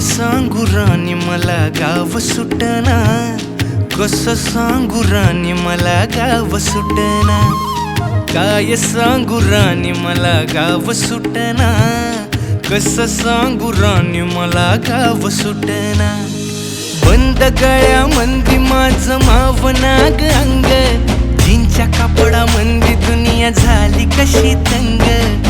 सांगू राणी मला गाव सुटना. कस सांगू राणी मला गाव सुटना. काय सांगू राणी मला गाव सुटना. कस सांगू राणी मला गाव सुटना. बंद गळ्या मंदी माझ नाग अंग. जिंच्या कापडा मंदी दुनिया झाली कशी तंग.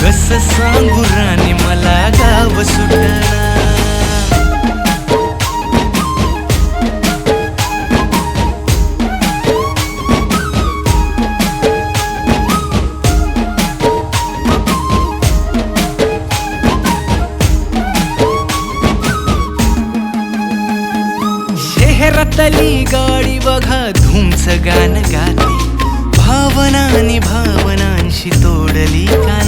कस सांगू राणी मला गाव सुटणार. शहरातली गाडी बघा धुमच गाणं गाते. भावनानी भावनांशी तोडली कान.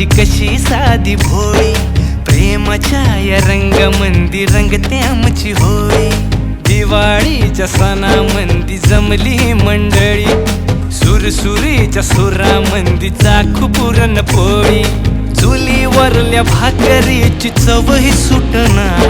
आमची कशी साधी भोळी? प्रेमाच्या या रंगामंदी रंगते आमची होळी. दिवाळीच्या सणामंदी जमली मंडळी. सुरसुरीच्या सुरामंदी चाखू पुरण पोळी. चुलीवरल्या भाकरीची चवही सुटणार.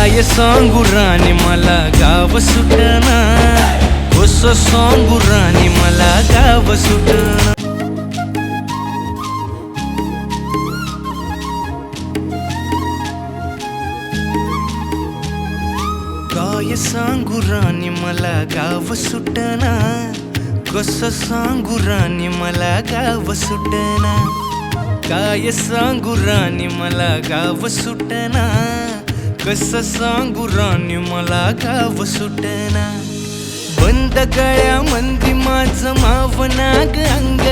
काय हो सांगू राणी मला गाव सुटना. कस सांगू राणी मला गाव सुटना. काय सांगू राणी मला गाव सुटना. कस सांगू राणी मला गाव सुटना. काय सांगू राणी मला गाव सुटना. कस सांगू राणी मला गाव सुटना. बंद गळ्या मंदी माझ मावनाग अंग.